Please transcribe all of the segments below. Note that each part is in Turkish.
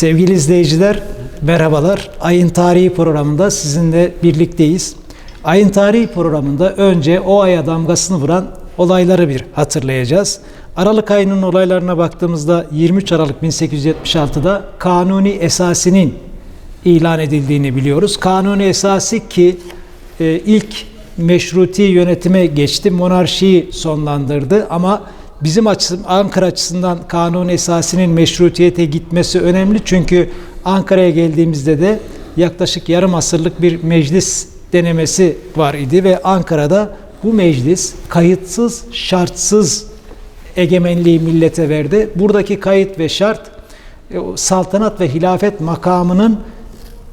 Sevgili izleyiciler, merhabalar. Ayın Tarihi programında sizinle birlikteyiz. Ayın Tarihi programında önce o aya damgasını vuran olayları bir hatırlayacağız. Aralık ayının olaylarına baktığımızda 23 Aralık 1876'da Kanuni Esasi'nin ilan edildiğini biliyoruz. Kanuni Esası ki e, ilk meşruti yönetime geçti, monarşiyi sonlandırdı ama bizim açısından Ankara açısından kanun esasının meşrutiyete gitmesi önemli çünkü Ankara'ya geldiğimizde de yaklaşık yarım asırlık bir meclis denemesi var idi ve Ankara'da bu meclis kayıtsız, şartsız egemenliği millete verdi. Buradaki kayıt ve şart e, saltanat ve hilafet makamının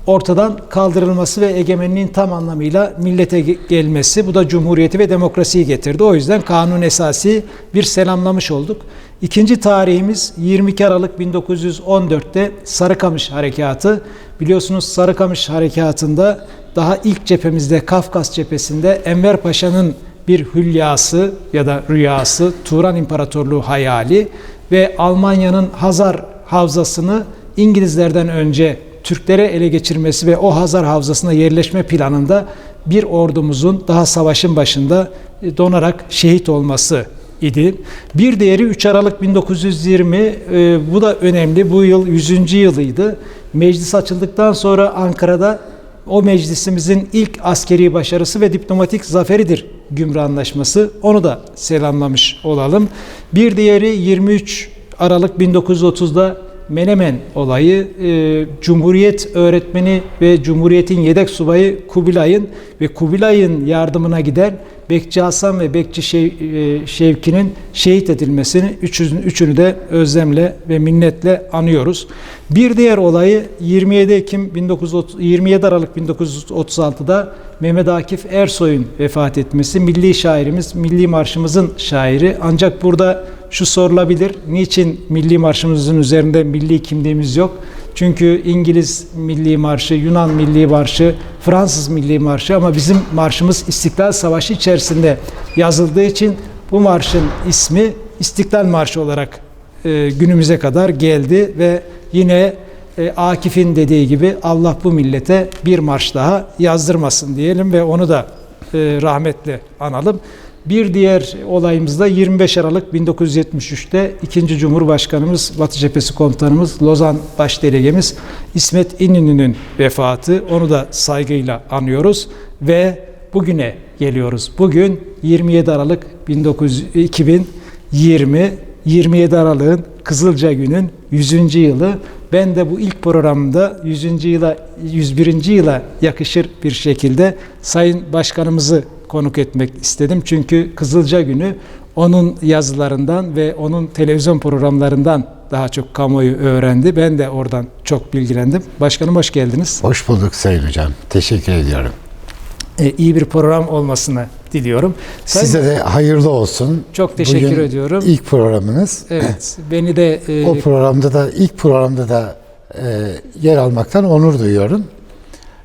ortadan kaldırılması ve egemenliğin tam anlamıyla millete ge- gelmesi. Bu da cumhuriyeti ve demokrasiyi getirdi. O yüzden kanun esası bir selamlamış olduk. İkinci tarihimiz 22 Aralık 1914'te Sarıkamış Harekatı. Biliyorsunuz Sarıkamış Harekatı'nda daha ilk cephemizde Kafkas cephesinde Enver Paşa'nın bir hülyası ya da rüyası, Turan İmparatorluğu hayali ve Almanya'nın Hazar Havzası'nı İngilizlerden önce Türklere ele geçirmesi ve o Hazar Havzası'na yerleşme planında bir ordumuzun daha savaşın başında e, donarak şehit olması idi. Bir diğeri 3 Aralık 1920 e, bu da önemli. Bu yıl 100. yılıydı. Meclis açıldıktan sonra Ankara'da o meclisimizin ilk askeri başarısı ve diplomatik zaferidir Gümrü Anlaşması. Onu da selamlamış olalım. Bir diğeri 23 Aralık 1930'da Menemen olayı e, Cumhuriyet öğretmeni ve Cumhuriyet'in yedek subayı Kubilay'ın ve Kubilay'ın yardımına giden Bekçi Hasan ve Bekçi e, Şevki'nin şehit edilmesini üçünü, üçünü de özlemle ve minnetle anıyoruz. Bir diğer olayı 27 Ekim 1930, 27 Aralık 1936'da Mehmet Akif Ersoy'un vefat etmesi. Milli şairimiz, milli marşımızın şairi. Ancak burada şu sorulabilir. Niçin milli marşımızın üzerinde milli kimliğimiz yok? Çünkü İngiliz milli marşı, Yunan milli marşı, Fransız milli marşı ama bizim marşımız İstiklal Savaşı içerisinde yazıldığı için bu marşın ismi İstiklal Marşı olarak e, günümüze kadar geldi ve yine e, Akif'in dediği gibi Allah bu millete bir marş daha yazdırmasın diyelim ve onu da e, rahmetle analım. Bir diğer olayımız da 25 Aralık 1973'te 2. Cumhurbaşkanımız, Batı Cephesi Komutanımız, Lozan Başdelegemiz İsmet İnönü'nün vefatı. Onu da saygıyla anıyoruz ve bugüne geliyoruz. Bugün 27 Aralık 1900 2020 27 Aralık'ın Kızılca Günü'nün 100. yılı. Ben de bu ilk programda 100. yıla 101. yıla yakışır bir şekilde Sayın Başkanımızı konuk etmek istedim. Çünkü Kızılca Günü onun yazılarından ve onun televizyon programlarından daha çok kamuoyu öğrendi. Ben de oradan çok bilgilendim. Başkanım hoş geldiniz. Hoş bulduk Sayın Hocam. Teşekkür ediyorum. Ee, iyi bir program olmasını diliyorum. Sayın- Size de hayırlı olsun. Çok teşekkür Bugün ediyorum. İlk programınız. Evet, beni de e, O programda da ilk programda da e, yer almaktan onur duyuyorum.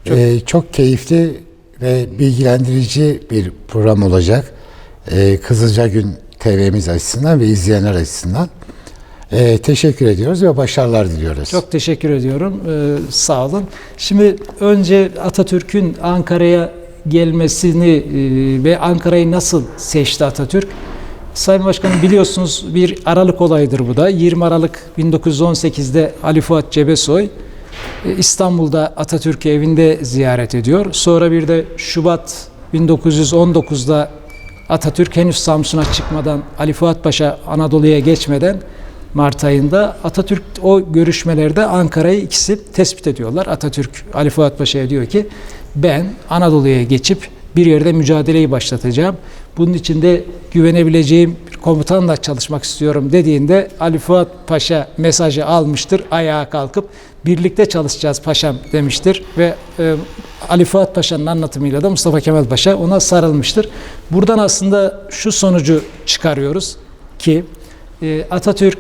Çok- E, çok keyifli ve bilgilendirici bir program olacak. E, Kızılca Gün TV'miz açısından ve izleyenler açısından. E, teşekkür ediyoruz ve başarılar diliyoruz. Çok teşekkür ediyorum. Ee, sağ olun. Şimdi önce Atatürk'ün Ankara'ya gelmesini e, ve Ankara'yı nasıl seçti Atatürk? Sayın Başkanım biliyorsunuz bir Aralık olayıdır bu da. 20 Aralık 1918'de Ali Fuat Cebesoy İstanbul'da Atatürk evinde ziyaret ediyor. Sonra bir de Şubat 1919'da Atatürk henüz Samsun'a çıkmadan Ali Fuat Paşa Anadolu'ya geçmeden Mart ayında Atatürk o görüşmelerde Ankara'yı ikisi tespit ediyorlar. Atatürk Ali Fuat Paşa'ya diyor ki ben Anadolu'ya geçip bir yerde mücadeleyi başlatacağım. Bunun için de güvenebileceğim komutanla çalışmak istiyorum dediğinde Ali Fuat Paşa mesajı almıştır. Ayağa kalkıp birlikte çalışacağız paşam demiştir ve e, Ali Fuat Paşa'nın anlatımıyla da Mustafa Kemal Paşa ona sarılmıştır. Buradan aslında şu sonucu çıkarıyoruz ki e, Atatürk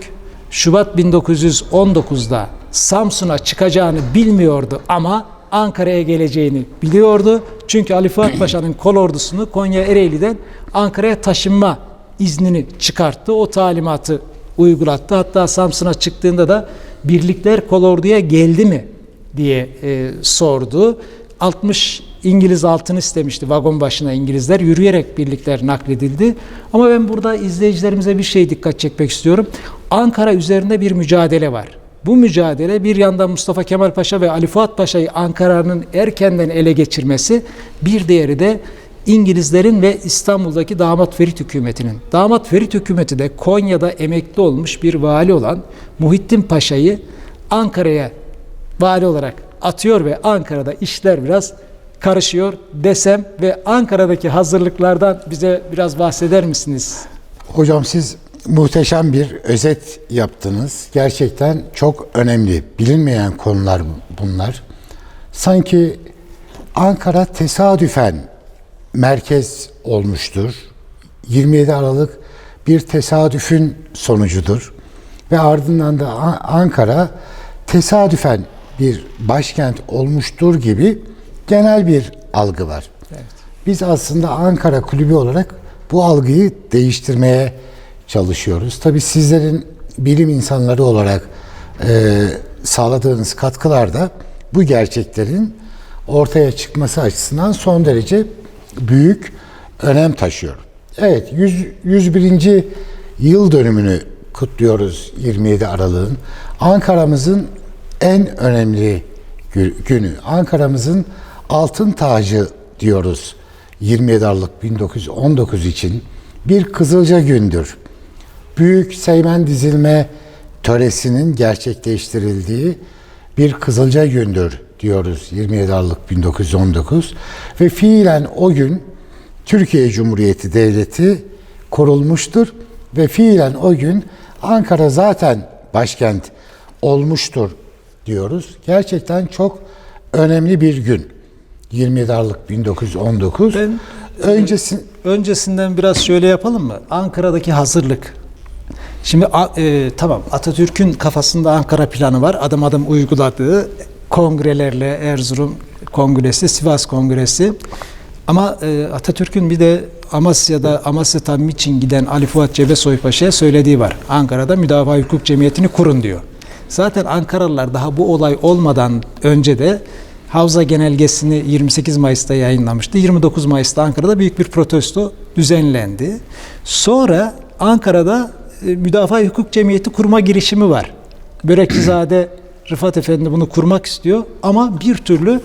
Şubat 1919'da Samsun'a çıkacağını bilmiyordu ama Ankara'ya geleceğini biliyordu. Çünkü Ali Fuat Paşa'nın kol ordusunu Konya Ereğli'den Ankara'ya taşınma iznini çıkarttı. O talimatı uygulattı. Hatta Samsun'a çıktığında da birlikler kolorduya geldi mi diye e, sordu. 60 İngiliz altın istemişti vagon başına İngilizler. Yürüyerek birlikler nakledildi. Ama ben burada izleyicilerimize bir şey dikkat çekmek istiyorum. Ankara üzerinde bir mücadele var. Bu mücadele bir yandan Mustafa Kemal Paşa ve Ali Fuat Paşa'yı Ankara'nın erkenden ele geçirmesi, bir diğeri de İngilizlerin ve İstanbul'daki Damat Ferit hükümetinin. Damat Ferit hükümeti de Konya'da emekli olmuş bir vali olan Muhittin Paşa'yı Ankara'ya vali olarak atıyor ve Ankara'da işler biraz karışıyor desem ve Ankara'daki hazırlıklardan bize biraz bahseder misiniz? Hocam siz muhteşem bir özet yaptınız. Gerçekten çok önemli. Bilinmeyen konular bunlar. Sanki Ankara tesadüfen merkez olmuştur. 27 Aralık bir tesadüfün sonucudur. Ve ardından da Ankara tesadüfen bir başkent olmuştur gibi genel bir algı var. Biz aslında Ankara Kulübü olarak bu algıyı değiştirmeye çalışıyoruz. Tabii sizlerin bilim insanları olarak e, sağladığınız katkılar da bu gerçeklerin ortaya çıkması açısından son derece büyük önem taşıyor. Evet, 100, 101. yıl dönümünü kutluyoruz 27 Aralık'ın. Ankara'mızın en önemli gü- günü. Ankara'mızın altın tacı diyoruz 27 Aralık 1919 için bir Kızılca gündür. Büyük Seymen dizilme töresinin gerçekleştirildiği bir Kızılca gündür diyoruz 27 Aralık 1919 ve fiilen o gün Türkiye Cumhuriyeti Devleti kurulmuştur ve fiilen o gün Ankara zaten başkent olmuştur diyoruz. Gerçekten çok önemli bir gün. 27 Aralık 1919. Ben- Öncesi Öncesinden biraz şöyle yapalım mı? Ankara'daki hazırlık. Şimdi e, tamam Atatürk'ün kafasında Ankara planı var. Adım adım uyguladığı kongrelerle Erzurum Kongresi, Sivas Kongresi. Ama e, Atatürk'ün bir de Amasya'da Amasya Tamim için giden Ali Fuat Cebesoy Paşa'ya söylediği var. Ankara'da Müdafaa Hukuk Cemiyeti'ni kurun diyor. Zaten Ankaralılar daha bu olay olmadan önce de Havza Genelgesi'ni 28 Mayıs'ta yayınlamıştı. 29 Mayıs'ta Ankara'da büyük bir protesto düzenlendi. Sonra Ankara'da e, Müdafaa Hukuk Cemiyeti kurma girişimi var. Börekçizade Rıfat Efendi bunu kurmak istiyor ama bir türlü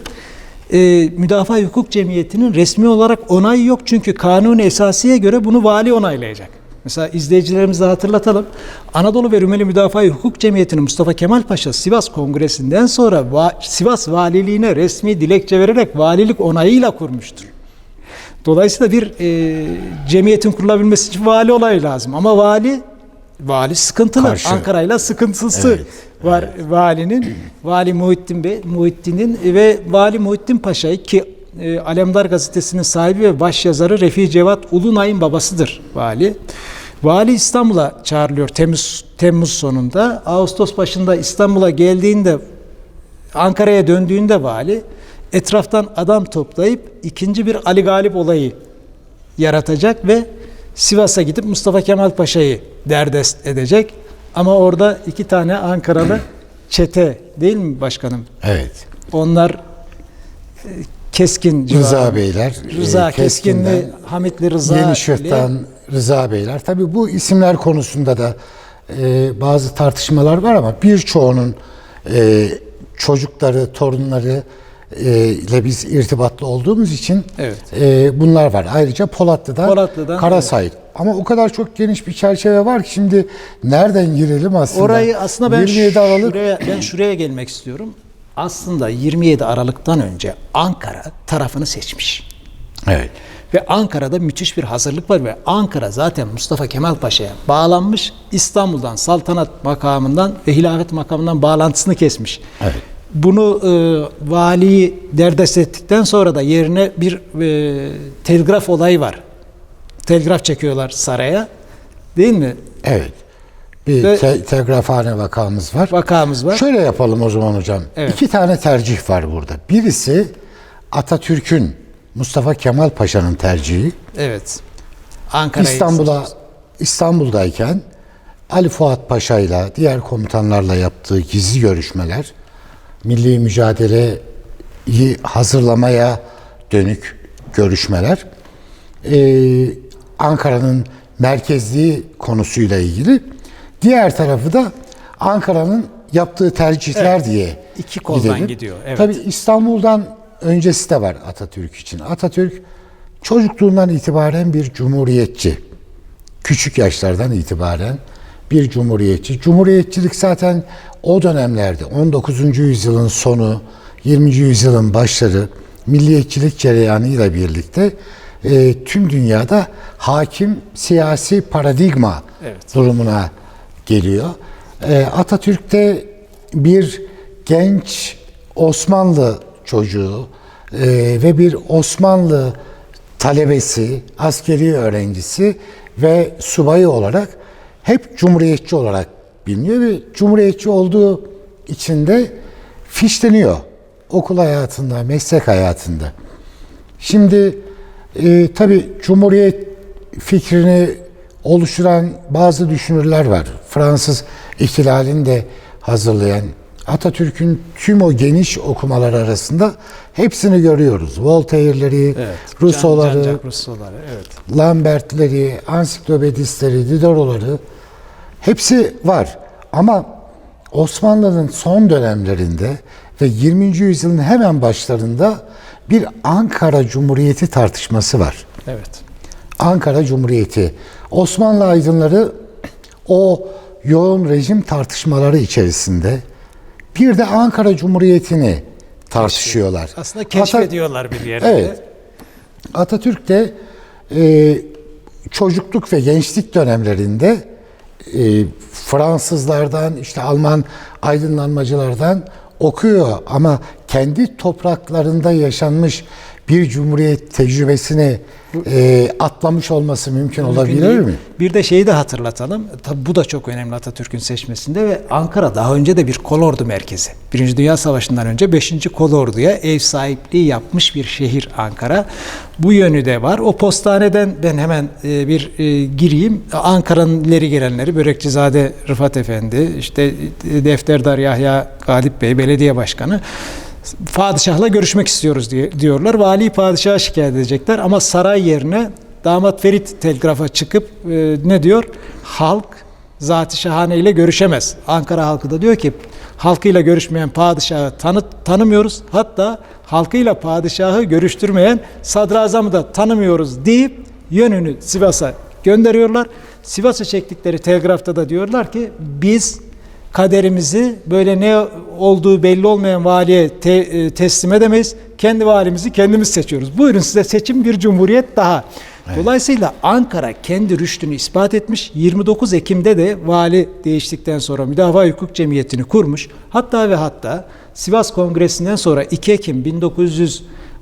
e, Müdafaa Hukuk Cemiyeti'nin resmi olarak onayı yok. Çünkü kanun esasiye göre bunu vali onaylayacak. Mesela izleyicilerimize hatırlatalım. Anadolu ve Rumeli Müdafaa Hukuk Cemiyeti'nin Mustafa Kemal Paşa Sivas Kongresi'nden sonra va- Sivas valiliğine resmi dilekçe vererek valilik onayıyla kurmuştur. Dolayısıyla bir e, cemiyetin kurulabilmesi için vali olayı lazım. Ama vali vali sıkıntılı. Karşı. Ankara'yla sıkıntısı Evet, var valinin. Vali Muhittin Bey, Muhittin'in ve Vali Muhittin Paşa'yı ki e, Alemdar gazetesinin sahibi ve başyazarı Refi Cevat Ulunay'ın babasıdır vali. Vali İstanbul'a çağrılıyor Temmuz Temmuz sonunda. Ağustos başında İstanbul'a geldiğinde Ankara'ya döndüğünde vali etraftan adam toplayıp ikinci bir Ali Galip olayı yaratacak ve Sivas'a gidip Mustafa Kemal Paşa'yı derdest edecek. Ama orada iki tane Ankaralı çete değil mi başkanım? evet. Onlar e, Keskin Rıza civarı- Beyler, Rıza e, Keskinli, Keskin'den, Hamitli Rıza Yeni Şıh'tan Rıza Beyler. Tabii bu isimler konusunda da e, bazı tartışmalar var ama birçoğunun e, çocukları, torunları ile biz irtibatlı olduğumuz için Evet. e, bunlar var. Ayrıca Polatlı'dan, Polatlı'dan, Karasay. Ama o kadar çok geniş bir çerçeve var ki şimdi nereden girelim aslında? Orayı aslında ben 27 Aralık şuraya, ben şuraya gelmek istiyorum. Aslında 27 Aralık'tan önce Ankara tarafını seçmiş. Evet. Ve Ankara'da müthiş bir hazırlık var ve Ankara zaten Mustafa Kemal Paşa'ya bağlanmış. İstanbul'dan saltanat makamından ve hilafet makamından bağlantısını kesmiş. Evet. Bunu e, valiyi derdest ettikten sonra da yerine bir e, telgraf olayı var. Telgraf çekiyorlar saraya. Değil mi? Evet. Bir Ve- te- telgrafhane vakamız var. Vakamız var. Şöyle yapalım o zaman hocam. Evet. İki tane tercih var burada. Birisi Atatürk'ün, Mustafa Kemal Paşa'nın tercihi. Evet. Ankara'yı İstanbul'a İstanbul'dayken Ali Fuat Paşa ile diğer komutanlarla yaptığı gizli görüşmeler milli mücadeleyi hazırlamaya dönük görüşmeler ee, Ankara'nın merkezliği konusuyla ilgili. Diğer tarafı da Ankara'nın yaptığı tercihler diye İki koldan gidiyor, evet. Tabii İstanbul'dan öncesi de var Atatürk için. Atatürk çocukluğundan itibaren bir cumhuriyetçi. Küçük yaşlardan itibaren bir cumhuriyetçi. Cumhuriyetçilik zaten o dönemlerde 19. yüzyılın sonu, 20. yüzyılın başları milliyetçilik cereyanıyla birlikte e, tüm dünyada hakim siyasi paradigma Evet. durumuna geliyor. E, Atatürk'te bir genç Osmanlı çocuğu e, ve bir Osmanlı talebesi, askeri öğrencisi ve subayı olarak hep cumhuriyetçi olarak biliniyor ve cumhuriyetçi olduğu için de fişleniyor okul hayatında, meslek hayatında. Şimdi e, tabi Cumhuriyet fikrini oluşturan bazı düşünürler var. Fransız ihtilalini de hazırlayan Atatürk'ün tüm o geniş okumalar arasında hepsini görüyoruz. Voltaire'leri, Rousseau'ları, Can, Can, Rousseau'ları, evet. Lambert'leri, ansiklopedistleri, Diderot'ları hepsi var. Ama Osmanlı'nın son dönemlerinde ve 20. yüzyılın hemen başlarında bir Ankara Cumhuriyeti tartışması var. Evet. Ankara Cumhuriyeti. Osmanlı aydınları o yoğun rejim tartışmaları içerisinde bir de Ankara Cumhuriyeti'ni tartışıyorlar. Aslında keşfediyorlar bir yerde. Evet. Atatürk de e, çocukluk ve gençlik dönemlerinde e, Fransızlardan, işte Alman aydınlanmacılardan okuyor. Ama kendi topraklarında yaşanmış bir cumhuriyet tecrübesini e, atlamış olması mümkün olabilir değil. mi? Bir de şeyi de hatırlatalım. Tabi bu da çok önemli Atatürk'ün seçmesinde ve Ankara daha önce de bir kolordu merkezi. Birinci Dünya Savaşı'ndan önce 5. kolorduya ev sahipliği yapmış bir şehir Ankara. Bu yönü de var. O postaneden ben hemen e, bir e, gireyim. Ankara'nın ileri gelenleri Börekçizade Rıfat Efendi, işte e, Defterdar Yahya Galip Bey, belediye başkanı padişahla görüşmek istiyoruz diye diyorlar. Vali padişaha şikayet edecekler ama saray yerine damat Ferit telgrafa çıkıp e, ne diyor? Halk zat-ı şahane ile görüşemez. Ankara halkı da diyor ki halkıyla görüşmeyen padişahı tanı, tanımıyoruz. Hatta halkıyla padişahı görüştürmeyen sadrazamı da tanımıyoruz deyip yönünü Sivas'a gönderiyorlar. Sivas'a çektikleri telgrafta da diyorlar ki biz kaderimizi böyle ne olduğu belli olmayan valiye te- e, teslim edemeyiz. Kendi valimizi kendimiz seçiyoruz. Buyurun size seçim bir cumhuriyet daha. Dolayısıyla Ankara kendi rüştünü ispat etmiş. 29 Ekim'de de vali değiştikten sonra Müdafaa Hukuk Cemiyeti'ni kurmuş. Hatta ve hatta Sivas Kongresi'nden sonra 2 Ekim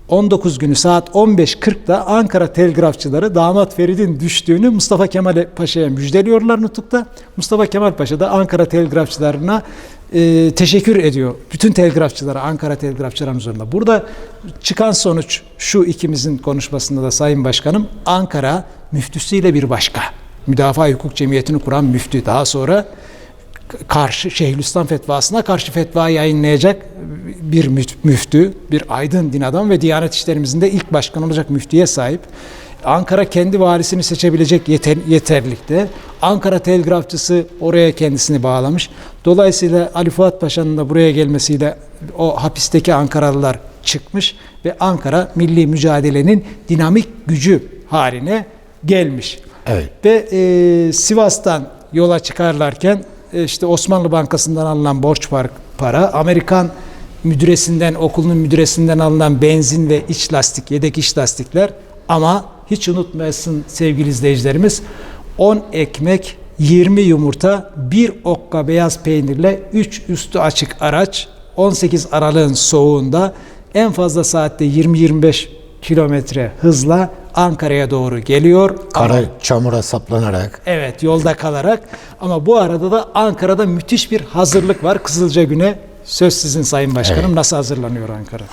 1919 günü saat 15.40'da Ankara telgrafçıları damat Ferid'in düştüğünü Mustafa Kemal Paşa'ya müjdeliyorlar nutukta. Mustafa Kemal Paşa da Ankara telgrafçılarına e, teşekkür ediyor. Bütün telgrafçılara, Ankara telgrafçıların üzerinde. Burada çıkan sonuç şu ikimizin konuşmasında da Sayın Başkanım, Ankara müftüsüyle bir başka. Müdafaa Hukuk Cemiyeti'ni kuran müftü. Daha sonra karşı Şeyhülislam fetvasına karşı fetva yayınlayacak bir müf- müftü, bir aydın din adam ve Diyanet İşlerimizin de ilk başkan olacak müftüye sahip. Ankara kendi valisini seçebilecek yeter, yeterlikte. Ankara telgrafçısı oraya kendisini bağlamış. Dolayısıyla Ali Fuat Paşa'nın da buraya gelmesiyle o hapisteki Ankaralılar çıkmış ve Ankara milli mücadelenin dinamik gücü haline gelmiş. Evet. Ve e, Sivas'tan yola çıkarlarken işte Osmanlı Bankası'ndan alınan borç para, Amerikan müdüresinden, okulun müdüresinden alınan benzin ve iç lastik, yedek iç lastikler. Ama hiç unutmayasın sevgili izleyicilerimiz 10 ekmek, 20 yumurta, 1 okka beyaz peynirle 3 üstü açık araç 18 Aralık'ın soğuğunda en fazla saatte 20-25 kilometre hızla Ankara'ya doğru geliyor. Kara çamura saplanarak. Evet yolda kalarak ama bu arada da Ankara'da müthiş bir hazırlık var Kızılca Gün'e. Söz sizin Sayın Başkanım. Nasıl hazırlanıyor Ankara?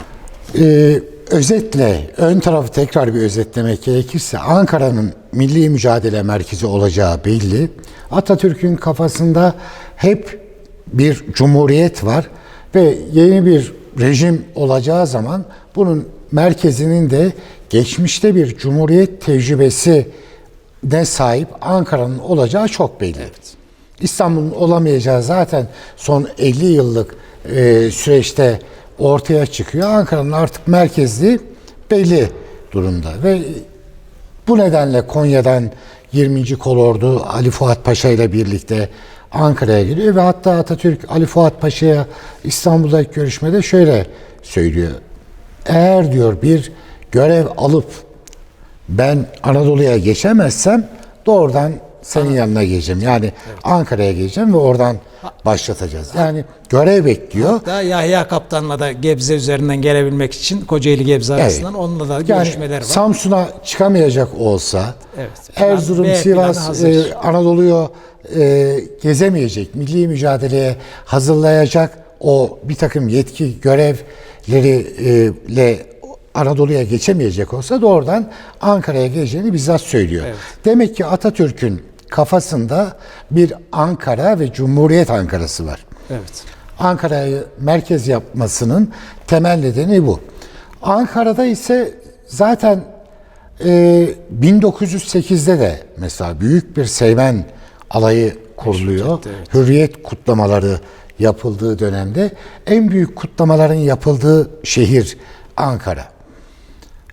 Ee, özetle ön tarafı tekrar bir özetlemek gerekirse Ankara'nın milli mücadele merkezi olacağı belli. Atatürk'ün kafasında hep bir cumhuriyet var ve yeni bir rejim olacağı zaman bunun merkezinin de geçmişte bir cumhuriyet tecrübesi de sahip Ankara'nın olacağı çok belli. İstanbul'un olamayacağı zaten son 50 yıllık e, süreçte ortaya çıkıyor. Ankara'nın artık merkezliği belli durumda ve bu nedenle Konya'dan 20. Kolordu Ali Fuat Paşa ile birlikte Ankara'ya geliyor ve hatta Atatürk Ali Fuat Paşa'ya İstanbul'daki görüşmede şöyle söylüyor. Eğer diyor bir görev alıp ben Anadolu'ya geçemezsem doğrudan senin yanına geleceğim. Yani Ankara'ya geleceğim ve oradan başlatacağız. Yani görev bekliyor. Hatta Yahya Kaptan'la da Gebze üzerinden gelebilmek için Kocaeli Gebze arasından onunla da Yani görüşmeler var. Samsun'a çıkamayacak olsa, Evet. Plan Erzurum, B Sivas, e, Anadolu'yu e, gezemeyecek, milli mücadeleye hazırlayacak o bir takım yetki görevleriyle Anadolu'ya geçemeyecek olsa doğrudan Ankara'ya geleceğini bizzat söylüyor. Evet. Demek ki Atatürk'ün kafasında bir Ankara ve Cumhuriyet Ankara'sı var. Evet. Ankara'yı merkez yapmasının temel nedeni bu. Ankara'da ise zaten e, 1908'de de mesela büyük bir Seymen alayı kuruluyor. Evet. Hürriyet kutlamaları yapıldığı dönemde en büyük kutlamaların yapıldığı şehir Ankara.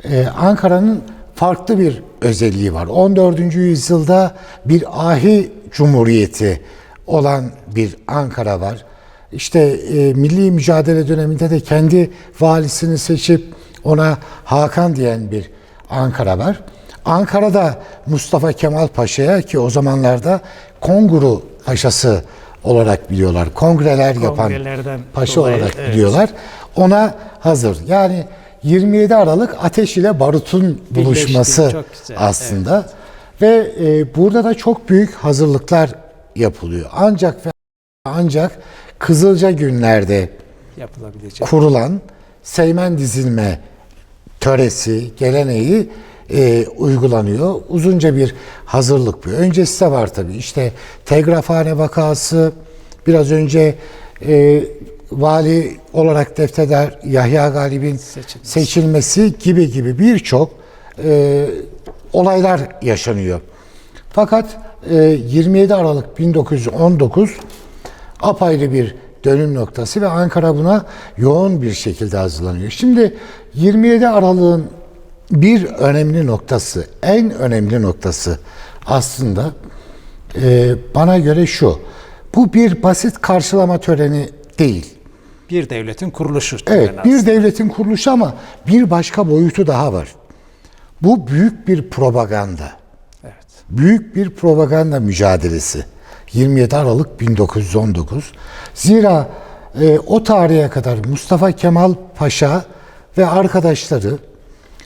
Ee, Ankara'nın farklı bir özelliği var. 14. yüzyılda bir ahi cumhuriyeti olan bir Ankara var. İşte e, milli mücadele döneminde de kendi valisini seçip ona Hakan diyen bir Ankara var. Ankara'da Mustafa Kemal Paşa'ya ki o zamanlarda Konguru Paşası olarak biliyorlar. Kongreler yapan paşa dolayı, olarak evet. biliyorlar. Ona hazır. Yani 27 Aralık ateş ile barutun buluşması güzel, aslında. Ve e, burada da çok büyük hazırlıklar yapılıyor. Ancak ve ancak Kızılca günlerde Yapılabilecek. kurulan Seymen dizilme töresi, geleneği e, uygulanıyor. Uzunca bir hazırlık bu. Öncesi de var tabii. İşte telgrafhane vakası, biraz önce e, vali olarak defteder Yahya Galip'in Seçilmesi. seçilmesi gibi gibi birçok e, olaylar yaşanıyor. Fakat e, 27 Aralık 1919 apayrı bir dönüm noktası ve Ankara buna yoğun bir şekilde hazırlanıyor. Şimdi 27 Aralık'ın bir önemli noktası, en önemli noktası aslında e, bana göre şu. Bu bir basit karşılama töreni değil. Bir devletin kuruluşu. Evet, bir aslında. devletin kuruluşu ama bir başka boyutu daha var. Bu büyük bir propaganda. Evet. Büyük bir propaganda mücadelesi. 27 Aralık 1919. Zira e, o tarihe kadar Mustafa Kemal Paşa ve arkadaşları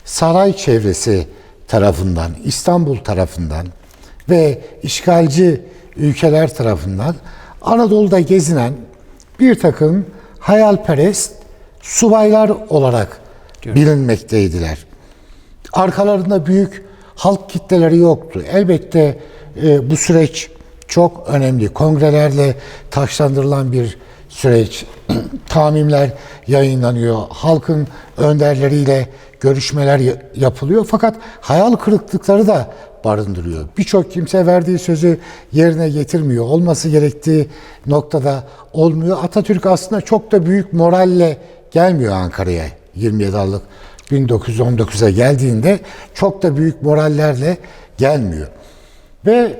saray çevresi tarafından, İstanbul tarafından ve işgalci ülkeler tarafından Anadolu'da gezinen bir takım hayalperest subaylar olarak bilinmekteydiler. Arkalarında büyük halk kitleleri yoktu. Elbette e, bu süreç çok önemli. Kongrelerle taşlandırılan bir süreç. Tamimler yayınlanıyor. Halkın önderleriyle görüşmeler ya- yapılıyor. Fakat hayal kırıklıkları da barındırıyor. Birçok kimse verdiği sözü yerine getirmiyor. Olması gerektiği noktada olmuyor. Atatürk aslında çok da büyük moralle gelmiyor Ankara'ya 27 Aralık 1919'a geldiğinde çok da büyük morallerle gelmiyor. Ve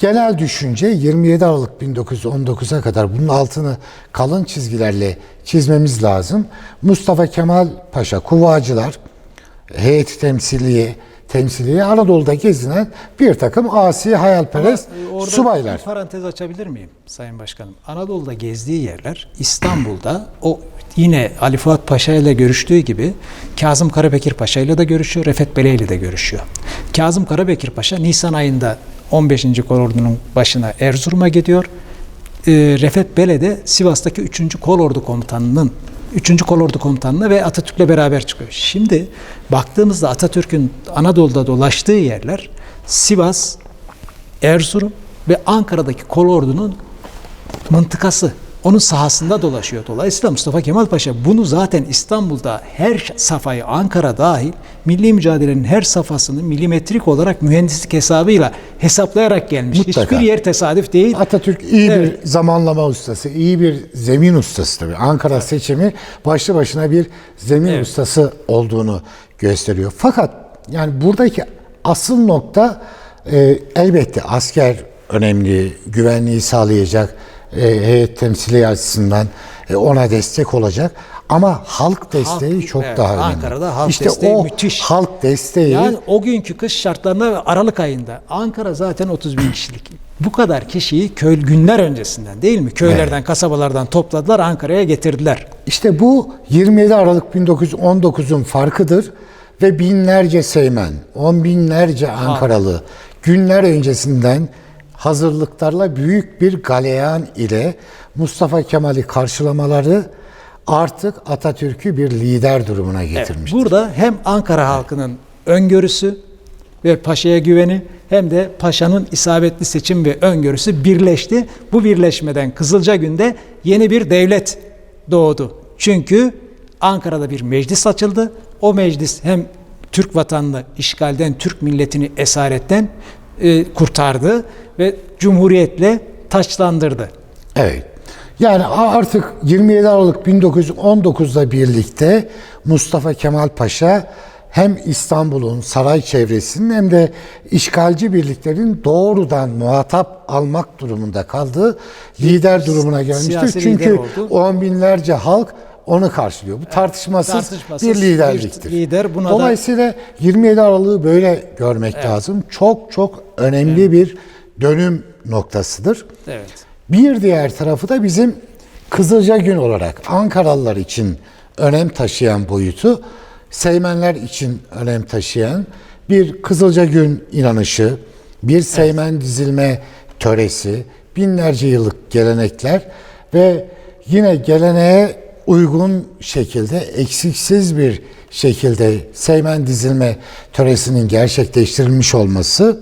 genel düşünce 27 Aralık 1919'a kadar bunun altını kalın çizgilerle çizmemiz lazım. Mustafa Kemal Paşa, Kuvacılar, heyet temsiliye, temsiliye Anadolu'da gezinen bir takım asi hayalperest Ama, e, orada subaylar. Bir parantez açabilir miyim Sayın Başkanım? Anadolu'da gezdiği yerler İstanbul'da o yine Ali Fuat Paşa ile görüştüğü gibi Kazım Karabekir Paşa ile de görüşüyor, Refet Bele ile de görüşüyor. Kazım Karabekir Paşa Nisan ayında 15. Kolordu'nun başına Erzurum'a gidiyor. Ee, Refet Bele de Sivas'taki 3. Kolordu Komutanı'nın 3. Kolordu Komutanı'na ve Atatürk'le beraber çıkıyor. Şimdi baktığımızda Atatürk'ün Anadolu'da dolaştığı yerler Sivas, Erzurum ve Ankara'daki kolordunun mıntıkası. Onun sahasında dolaşıyor. Dolayısıyla Mustafa Kemal Paşa bunu zaten İstanbul'da her safhayı Ankara dahil milli mücadelenin her safhasını milimetrik olarak mühendislik hesabıyla hesaplayarak gelmiş. Mutlaka. Hiçbir yer tesadüf değil. Atatürk iyi Evet. bir zamanlama ustası, iyi bir zemin ustası tabii. Ankara seçimi başlı başına bir zemin Evet. ustası olduğunu gösteriyor. Fakat yani buradaki asıl nokta e, elbette asker önemli, güvenliği sağlayacak, heyet temsili açısından e, ona destek olacak. Ama halk desteği Halk- çok evet, daha önemli. Ankara'da halk işte desteği o müthiş. halk desteği Yani o günkü kış şartlarında ve Aralık ayında Ankara zaten 30 bin kişilik. Bu kadar kişiyi köy günler öncesinden değil mi? Köylerden, kasabalardan topladılar, Ankara'ya getirdiler. İşte bu 27 Aralık 1919'un farkıdır ve binlerce Seymen, on binlerce Ankaralı günler öncesinden hazırlıklarla büyük bir galeyan ile Mustafa Kemal'i karşılamaları artık Atatürk'ü bir lider durumuna Evet, getirmiş. burada hem Ankara halkının öngörüsü ve paşaya güveni hem de paşanın isabetli seçim ve öngörüsü birleşti. Bu birleşmeden Kızılcagün'de yeni bir devlet doğdu. Çünkü Ankara'da bir meclis açıldı. O meclis hem Türk vatanını işgalden, Türk milletini esaretten e, kurtardı ve cumhuriyetle taçlandırdı. Evet. Yani artık 27 Aralık 1919'la birlikte Mustafa Kemal Paşa hem İstanbul'un saray çevresinin hem de işgalci birliklerin doğrudan muhatap almak durumunda kaldığı lider durumuna gelmiştir. Çünkü on binlerce halk onu karşılıyor. Bu tartışmasız, tartışmasız bir liderliktir. bir lider. Buna da- Dolayısıyla 27 Aralık'ı böyle görmek lazım. Çok çok önemli bir dönüm noktasıdır. Evet. Bir diğer tarafı da bizim Kızılca Gün olarak Ankaralılar için önem taşıyan boyutu, Seymenler için önem taşıyan bir Kızılca Gün inanışı, bir Seymen dizilme töresi, binlerce yıllık gelenekler ve yine geleneğe uygun şekilde, eksiksiz bir şekilde Seymen dizilme töresinin gerçekleştirilmiş olması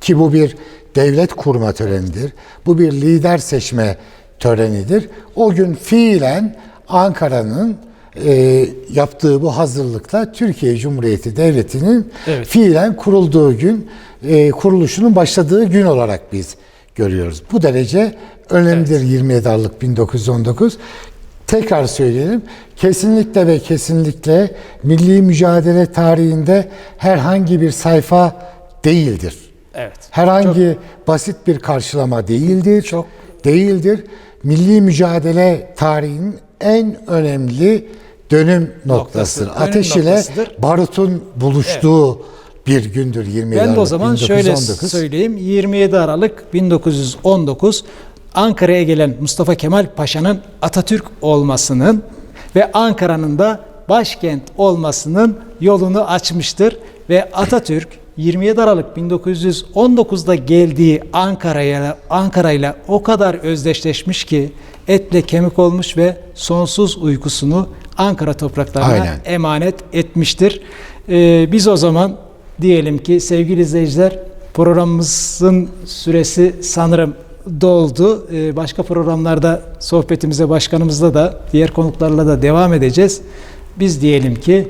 ki bu bir devlet kurma törenidir. Bu bir lider seçme törenidir. O gün fiilen Ankara'nın e, yaptığı bu hazırlıkla Türkiye Cumhuriyeti Devleti'nin Evet. fiilen kurulduğu gün, e, kuruluşunun başladığı gün olarak biz görüyoruz. Bu derece önemlidir 27 Aralık 1919. Tekrar söyleyelim. Kesinlikle ve kesinlikle milli mücadele tarihinde herhangi bir sayfa değildir. Evet. Herhangi basit bir karşılama değildir. Çok- değildir. Milli mücadele tarihinin en önemli dönüm noktasıdır. Noktası, dönüm Ateş ile noktasıdır. barutun buluştuğu bir gündür 27 Ben de o Aralık zaman şöyle 1919. söyleyeyim. 27 Aralık 1919 Ankara'ya gelen Mustafa Kemal Paşa'nın Atatürk olmasının ve Ankara'nın da başkent olmasının yolunu açmıştır ve Atatürk 27 Aralık 1919'da geldiği Ankara'ya Ankara'yla o kadar özdeşleşmiş ki etle kemik olmuş ve sonsuz uykusunu Ankara topraklarına Aynen. emanet etmiştir. Ee, biz o zaman diyelim ki sevgili izleyiciler programımızın süresi sanırım doldu. Ee, başka programlarda sohbetimize başkanımızla da diğer konuklarla da devam edeceğiz. Biz diyelim ki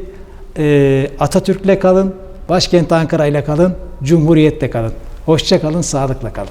e, Atatürk'le kalın, başkent Ankara ile kalın, Cumhuriyet'le kalın. Hoşça kalın, sağlıkla kalın.